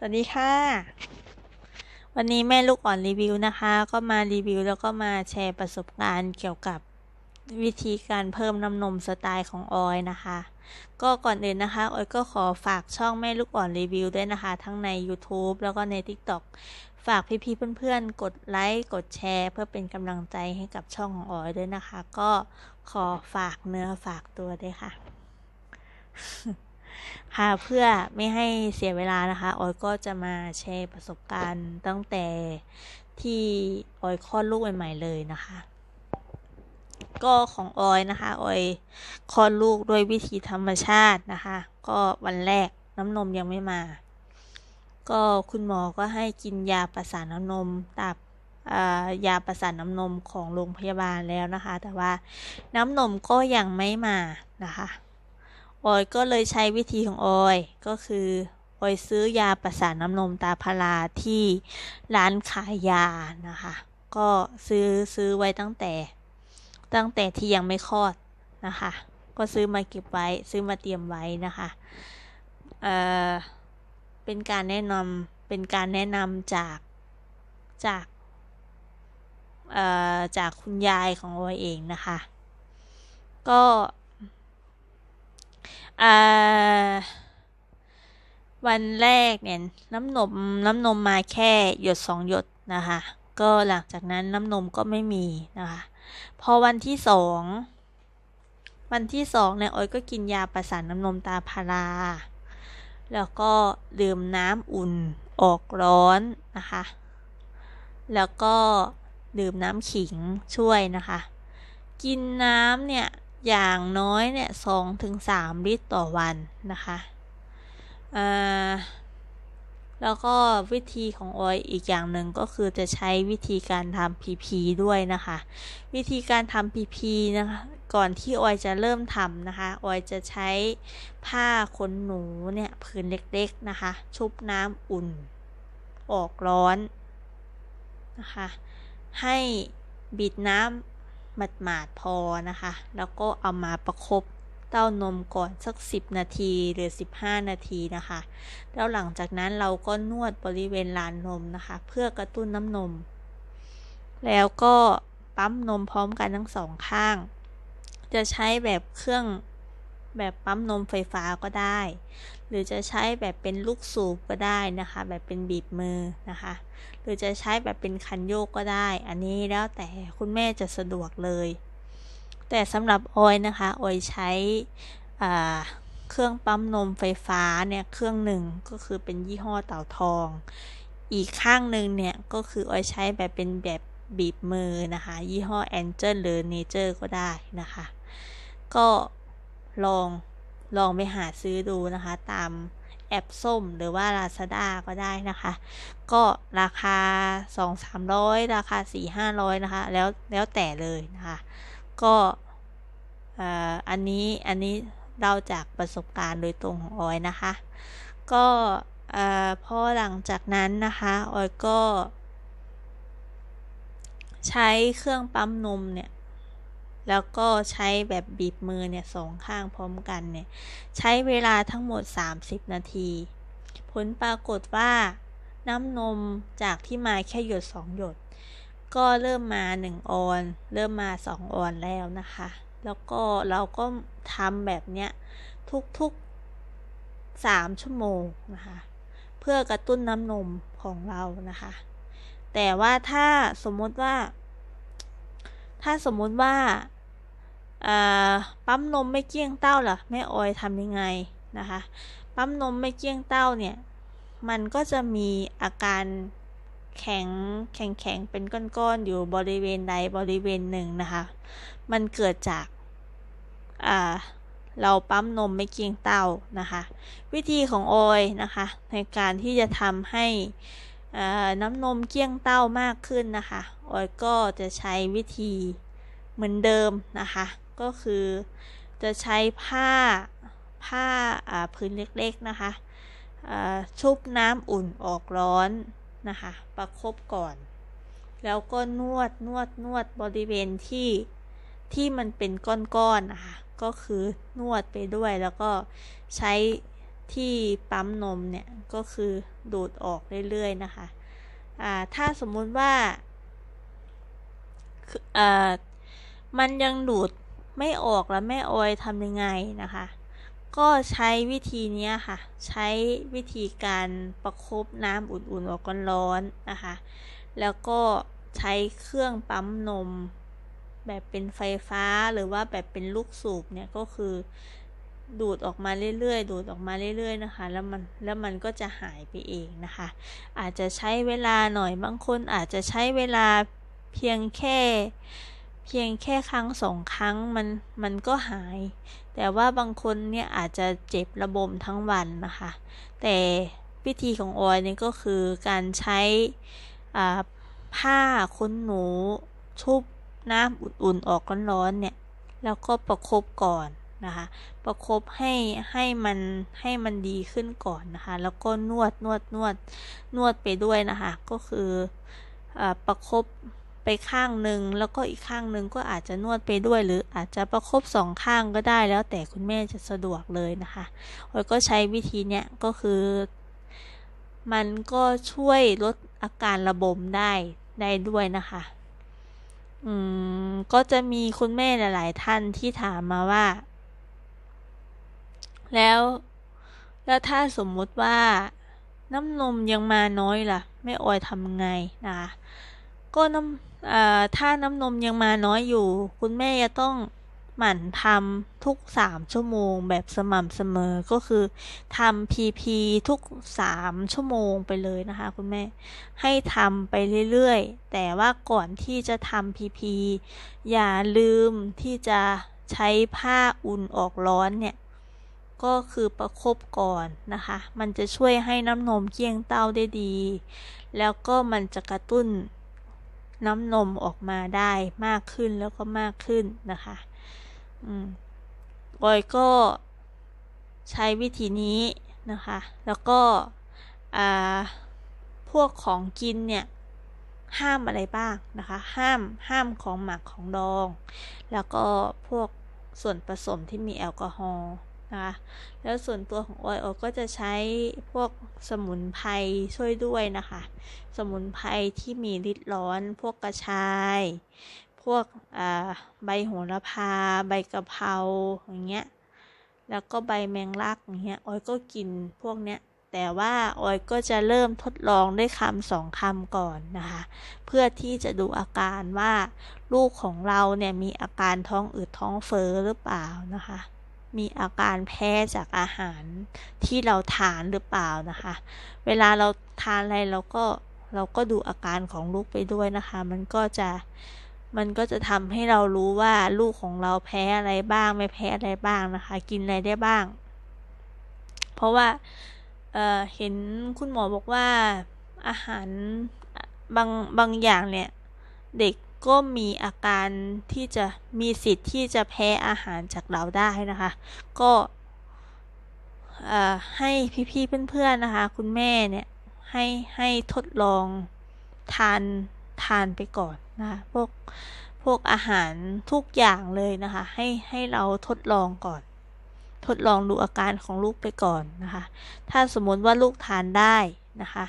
สวัสดีค่ะ วันนี้แม่ลูกอ่อนรีวิวนะคะ ก็มารีวิวแล้วก็มาแชร์ประสบการณ์เกี่ยวกับวิธีการเพิ่มน้ำนมสไตล์ของออยนะคะ ก็ก่อนอื่นนะคะออยก็ขอฝากช่องแม่ลูกอ่อนรีวิวด้วยนะคะ ทั้งใน YouTube แล้วก็ใน TikTok ฝากพี่ๆเพื่อนๆ กดไลค์กดแชร์ เพื่อเป็นกำลังใจให้กับช่องของออยด้วยนะคะ ก็ขอฝากเนื้อฝากตัวด้วยค่ะ ค่ะเพื่อไม่ให้เสียเวลานะคะออยก็จะมาแชร์ประสบการณ์ตั้งแต่ที่ออยคลอดลูกใหม่ๆเลยนะคะ ก็ของออยนะคะออยคลอดลูกด้วยวิธีธรรมชาตินะคะ ก็วันแรกน้ำนมยังไม่มา ก็คุณหมอก็ให้กินยาประสานน้ำนมตับยาประสานน้ำนมของโรงพยาบาลแล้วนะคะ แต่ว่าน้ำนมก็ยังไม่มานะคะ ออยก็เลยใช้วิธีของออย ก็คือออยซื้อยาประสานน้ำนมตาพาราที่ร้านขายยานะคะ ก็ซื้อซื้อไว้ตั้งแต่ ตั้งแต่ที่ยังไม่คลอดนะคะ ก็ซื้อมาเก็บไว้ซื้อมาเตรียมไว้นะคะเอ่อเป็นการแนะนำเป็นการแนะนำจากจากเอ่อจากคุณยายของออยเองนะคะ ก็ วันแรกเนี่ยน้ำนมน้ำนมมาแค่หยดสองหยดนะคะ ก็หลังจากนั้นน้ำนมก็ไม่มีนะคะ พอวันที่สองวันที่สองเนี่ยออยก็กินยาประสานน้ำนมตาพารา แล้วก็ดื่มน้ำอุ่นออกร้อนนะคะ แล้วก็ดื่มน้ำขิงช่วยนะคะ กินน้ำเนี่ย อย่างน้อยเนี่ยสองถึงสามลิตรต่อวันนะคะแล้วก็วิธีของออยอีกอย่างหนึ่งก็คือจะใช้วิธีการทำพีพีด้วยนะคะ วิธีการทำพีพีนะคะก่อนที่ออยจะเริ่มทำนะคะ ออยจะใช้ผ้าขนหนูเนี่ยผืนเล็กๆนะคะ ชุบน้ำอุ่น ออกร้อนนะคะ ให้บิดน้ำ หมาดหมาดพอนะคะ แล้วก็เอามาประครบเต้านมก่อนสัก 10 นาทีหรือ 15 นาทีนะคะ แล้วหลังจากนั้นเราก็นวดบริเวณลานนมนะคะ เพื่อกระตุ้นน้ำนม แล้วก็ปั๊มนมพร้อมกันทั้งสองข้าง จะใช้แบบเครื่อง แบบปั๊มนมไฟฟ้าก็ได้ หรือจะใช้แบบเป็นลูกสูบก็ได้นะคะ แบบเป็นบีบมือนะคะ หรือจะใช้แบบเป็นคันโยกก็ได้ อันนี้แล้วแต่คุณแม่จะสะดวกเลย แต่สำหรับออยนะคะออยใช้เครื่องปั๊มนมไฟฟ้าเนี่ยเครื่องหนึ่งก็คือเป็นยี่ห้อเต่าทอง อีกข้างหนึ่งเนี่ยก็คือออยใช้แบบเป็นแบบบีบมือนะคะ ยี่ห้อแอนเจลหรือเนเจอร์ก็ได้นะคะ ก็ ลองลองไปหาซื้อดูนะคะ ตามแอปส้มหรือว่า Lazada ก็ได้นะคะ ก็ราคา 2-300 ราคา 4-500 นะคะ แล้วแล้วแต่เลยนะคะ ก็อันนี้อันนี้เราจากประสบการณ์โดยตรงของออยนะคะ ก็พอหลังจากนั้นนะคะออยก็ ใช้เครื่องปั๊มนมเนี่ย แล้วก็ใช้แบบบีบมือเนี่ยสองข้างพร้อมกันเนี่ยใช้เวลาทั้งหมด 30 นาที ผลปรากฏว่าน้ำนมจากที่มาแค่หยด2หยด ก็เริ่มมา 1 ออน เริ่มมา 2 ออนแล้วนะคะ แล้วก็เราก็ทำแบบเนี้ยทุกๆ 3 ชั่วโมงนะคะ เพื่อกระตุ้นน้ำนมของเรานะคะ แต่ว่าถ้าสมมติว่า ถ้าสมมติว่า ปั๊มนมไม่เกี้ยงเต้าล่ะแม่ออยทำยังไงนะคะ ปั๊มนมไม่เกี้ยงเต้าเนี่ยมันก็จะมีอาการแข็งแข็งแข็งเป็นก้อนๆอยู่บริเวณใดบริเวณหนึ่งนะคะ มันเกิดจากเราปั๊มนมไม่เกี้ยงเต้านะคะ วิธีของออยนะคะ ในการที่จะทำให้น้ำนมเกี้ยงเต้ามากขึ้นนะคะ ออยก็จะใช้วิธีเหมือนเดิมนะคะ ก็คือจะใช้ผ้าผ้าพื้นเล็กๆนะคะชุบน้ำอุ่นออกร้อนนะคะประครบก่อน แล้วก็นวดนวดนวดบริเวณที่ที่มันเป็นก้อนๆนนะคะก็คือนวดไปด้วยแล้วก็ใช้ที่ปั๊มนมเนี่ย ก็คือดูดออกเรื่อยๆนะคะถ้าสมมุติว่ามันยังดูด ไม่ออกแล้วแม่ออยทำยังไงนะคะ ก็ใช้วิธีนี้ค่ะ ใช้วิธีการประครบน้ำอุ่นๆออกก่อนร้อนนะคะ แล้วก็ใช้เครื่องปั๊มนม แบบเป็นไฟฟ้าหรือว่าแบบเป็นลูกสูบเนี่ยก็คือดูดออกมาเรื่อยๆ ดูดออกมาเรื่อย ๆ นะคะ แล้วมัน แล้วมันก็จะหายไปเองนะคะ อาจจะใช้เวลาหน่อย บางคนอาจจะใช้เวลาเพียงแค่ เพียงแค่ครั้งสองครั้งมันมันก็หาย แต่ว่าบางคนเนี่ยอาจจะเจ็บระบมทั้งวันนะคะ แต่วิธีของออยเนี่ยก็คือการใช้ผ้าขนหนูชุบน้ำอุ่นๆออกร้อนๆเนี่ย แล้วก็ประครบก่อนนะคะ ประครบให้ให้มันให้มันดีขึ้นก่อนนะคะ แล้วก็นวดนวดนวดนวดไปด้วยนะคะ ก็คืออประครบ ไปข้างหนึ่งแล้วก็อีกข้างหนึ่งก็อาจจะนวดไปด้วย หรืออาจจะประครบสองข้างก็ได้แล้วแต่คุณแม่จะสะดวกเลยนะคะออยก็ใช้วิธีเนี้ยก็คือ มันก็ช่วยลดอาการระบมได้ได้ด้วยนะคะ อืมก็จะมีคุณแม่หลาย ๆ ท่านที่ถามมาว่า แล้วแล้วถ้าสมมุติว่าน้ำนมยังมาน้อยล่ะแม่ออยทำไงนะคะก็น้ำ ถ้าน้ำนมยังมาน้อยอยู่ คุณแม่จะต้องหมั่นทำทุกสามชั่วโมงแบบสม่ำเสมอก็คือทำพีพีทุกสามชั่วโมงไปเลยนะคะ คุณแม่ให้ทำไปเรื่อยๆ แต่ว่าก่อนที่จะทำพีพีอย่าลืมที่จะใช้ผ้าอุ่นออกร้อนเนี่ย ก็คือประครบก่อนนะคะ มันจะช่วยให้น้ำนมเกี้ยงเต้าได้ดี แล้วก็มันจะกระตุ้น น้ำนมออกมาได้มากขึ้นแล้วก็มากขึ้นนะคะอืมออยก็ใช้วิธีนี้นะคะ แล้วก็พวกของกินเนี่ยห้ามอะไรบ้างนะคะ ห้ามห้ามของหมักของดอง แล้วก็พวกส่วนผสมที่มีแอลกอฮอล์ นะคะแล้วส่วนตัวของออยออยก็จะใช้พวกสมุนไพรช่วยด้วยนะคะ สมุนไพรที่มีฤทธิ์ร้อน พวกกระชาย พวกใบโหระพา ใบกะเพราอย่างเงี้ยแล้วก็ใบแมงลักอย่างเงี้ยออยก็กินพวกเนี้ยแต่ว่าออยก็จะเริ่มทดลองด้วยคำสองคำก่อนนะคะ เพื่อที่จะดูอาการว่าลูกของเราเนี่ยมีอาการท้องอืดท้องเฟ้อหรือเปล่านะคะ มีอาการแพ้จากอาหารที่เราทานหรือเปล่านะคะ เวลาเราทานอะไรเราก็เราก็ดูอาการของลูกไปด้วยนะคะ มันก็จะมันก็จะทำให้เรารู้ว่าลูกของเราแพ้อะไรบ้าง ไม่แพ้อะไรบ้างนะคะ กินอะไรได้บ้าง เพราะว่าเเห็นคุณหมอบอกว่าอาหารบางบางอย่างเนี่ย เด็ก ก็มีอาการที่จะมีสิทธิ์ที่จะแพ้อาหารจากเราได้นะคะ ก็ให้พี่ๆเพื่อนๆนะคะ คุณแม่เนี่ยให้ให้ทดลองทานทานไปก่อนนะะพวกพวกอาหารทุกอย่างเลยนะคะ ให้ให้เราทดลองก่อน ทดลองดูอาการของลูกไปก่อนนะคะ ถ้าสมมติว่าลูกทานได้นะคะ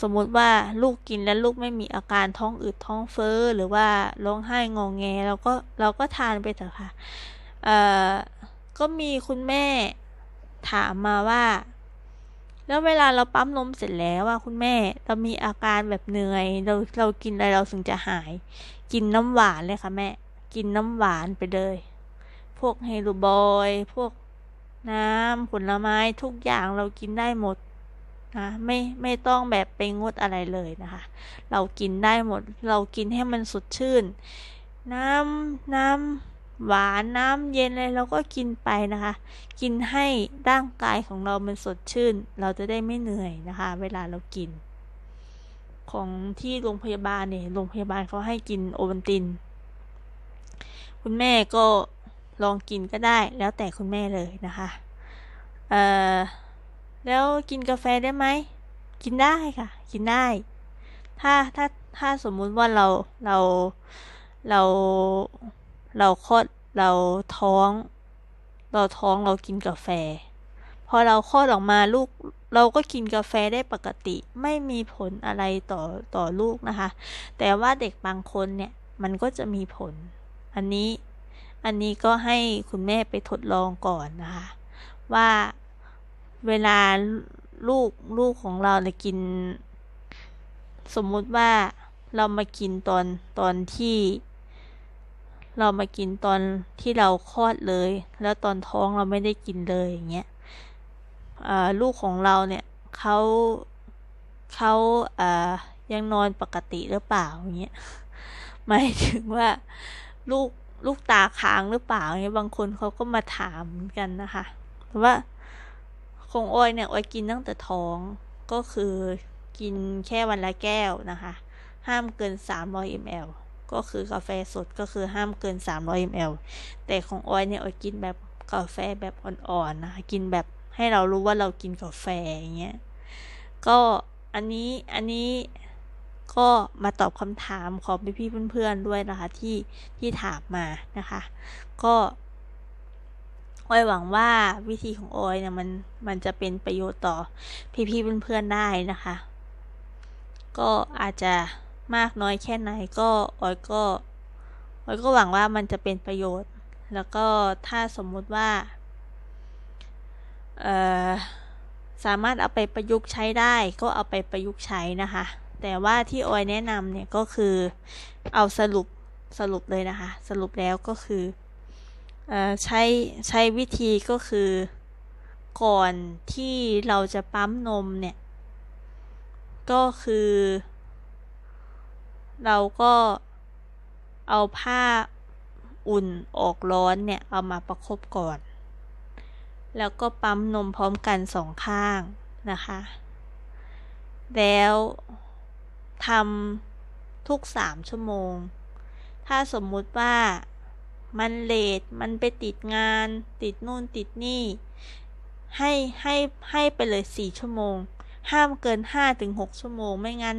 สมมติว่าลูกกินแล้วลูกไม่มีอาการท้องอืดท้องเฟ้อหรือว่าร้องไห้งองแงเราก็เราก็ทานไปเถอะค่ะเอ่อก็มีคุณแม่ถามมาว่า แล้วเวลาเราปั๊มนมเสร็จแล้วว่าคุณแม่เรามีอาการแบบเหนื่อย เราเรากินอะไรเราถึงจะหาย กินน้ำหวานเลยค่ะแม่ กินน้ำหวานไปเลย พวกเฮลูบอย พวกน้ำผลไม้ทุกอย่างเรากินได้หมด นะไม่ไม่ต้องแบบไปงดอะไรเลยนะคะ เรากินได้หมดเรากินให้มันสดชื่น น้ำน้ำหวานน้ำเย็นอะไรเราก็กินไปนะคะ กินให้ร่างกายของเรามันสดชื่น เราจะได้ไม่เหนื่อยนะคะ เวลาเรากิน ของที่โรงพยาบาลเนี่ยโรงพยาบาลเขาให้กินโอวัลติน คุณแม่ก็ลองกินก็ได้แล้วแต่คุณแม่เลยนะคะ เอ่อ แล้วกินกาแฟได้ไหม กินได้ค่ะ กินได้ ถ้าถ้าถ้าสมมุติว่าเราเราเราเราคลอดเราท้อง เราท้องเรากินกาแฟ พอเราคลอดออกมาลูก เราก็กินกาแฟได้ปกติ ไม่มีผลอะไรต่อต่อลูกนะคะ แต่ว่าเด็กบางคนเนี่ยมันก็จะมีผล อันนี้อันนี้ก็ให้คุณแม่ไปทดลองก่อนนะคะ ว่า เวลาลูกลูกของเราเนี่ยกิน สมมุติว่าเรามากินตอนตอนที่ เรามากินตอนที่เราคลอดเลย แล้วตอนท้องเราไม่ได้กินเลยอย่างเงี้ยลูกของเราเนี่ยเขาเขาายังนอนปกติหรือเปล่าอย่างเงี้ยหมายถึงว่าลูกลูกตาค้างหรือเปล่าเนี่ยบางคนเขาก็มาถามกันนะคะว่า ของออยเนี่ยออยกินตั้งแต่ท้องก็คือกินแค่วันละแก้วนะคะ ห้ามเกิน 300 ml ก็คือกาแฟสดก็คือห้ามเกิน 300 ml แต่ของออยเนี่ยออยกินแบบกาแฟแบบอ่อนๆนะคะกินแบบให้เรารู้ว่าเรากินกาแฟอย่างเงี้ยก็อันนี้อันนี้ก็มาตอบคำถามของพี่ๆเพื่อนๆด้วยนะคะที่ที่ถามมานะคะ ก็ ออยหวังว่าวิธีของออยเนี่ยมันมันจะเป็นประโยชน์ต่อพี่ๆเพื่อนๆได้นะคะ ก็อาจจะมากน้อยแค่ไหนก็ออยก็ออยก็หวังว่ามันจะเป็นประโยชน์ แล้วก็ถ้าสมมุติว่าสามารถเอาไปประยุกต์ใช้ได้ก็เอาไปประยุกต์ใช้นะคะ แต่ว่าที่ออยแนะนำเนี่ยก็คือเอาสรุปสรุปเลยนะคะ สรุปแล้วก็คืออ ใช้ใช้วิธีก็คือก่อนที่เราจะปั๊มนมเนี่ย ก็คือ เราก็เอาผ้าอุ่นออกร้อนเนี่ย เอามาประครบก่อน แล้วก็ปั๊มนมพร้อมกันสองข้างนะคะ แล้วทำทุกสามชั่วโมง ถ้าสมมุติว่า มันเลทมันไปติดงาน ติดนู่นติดนี่ ให้ให้ให้ไปเลยสี่ชั่วโมง ห้ามเกินห้าถึงหกชั่วโมง ไม่งั้น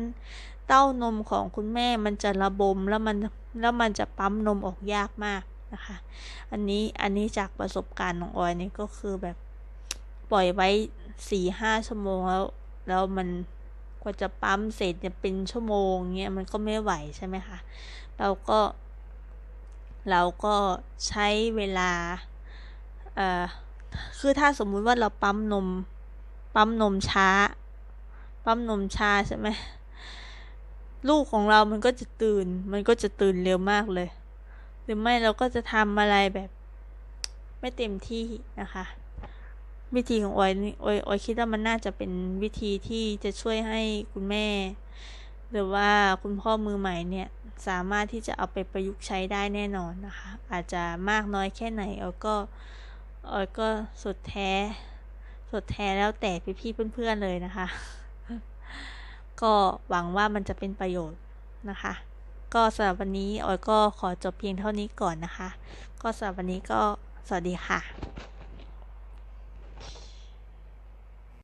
เต้านมของคุณแม่มันจะระบมแล้วมันแล้วมันจะปั๊มนมออกยากมากนะคะ อันนี้อันนี้จากประสบการณ์ของออยนี่ก็คือแบบปล่อยไว้สี่ห้าชั่วโมงแล้ว แล้วมันกว่าจะปั๊มเสร็จจะเป็นชั่วโมงเงี้ยมันก็ไม่ไหวใช่ไหมคะ เราก็ เราก็ใช้เวลาเอ่อคือถ้าสมมุติว่าเราปั๊มนม ปั๊มนมช้า ปั๊มนมช้าใช่ไหมลูกของเรามันก็จะตื่น มันก็จะตื่นเร็วมากเลย หรือไม่เราก็จะทำอะไรแบบ ไม่เต็มที่นะคะ วิธีของออยออยออยคิดว่ามันน่าจะเป็นวิธีที่จะช่วยให้คุณแม่ หรือว่าคุณพ่อมือใหม่เนี่ย สามารถที่จะเอาไปประยุกต์ใช้ได้แน่นอนนะคะ อาจจะมากน้อยแค่ไหนออยก็ออยก็สุดแท้ สุดแท้แล้วแต่พี่ๆเพื่อนๆเลยนะคะ ก็หวังว่ามันจะเป็นประโยชน์นะคะ ก็สำหรับวันนี้ออยก็ขอจบเพียงเท่านี้ก่อนนะคะ ก็สำหรับวันนี้ก็สวัสดีค่ะ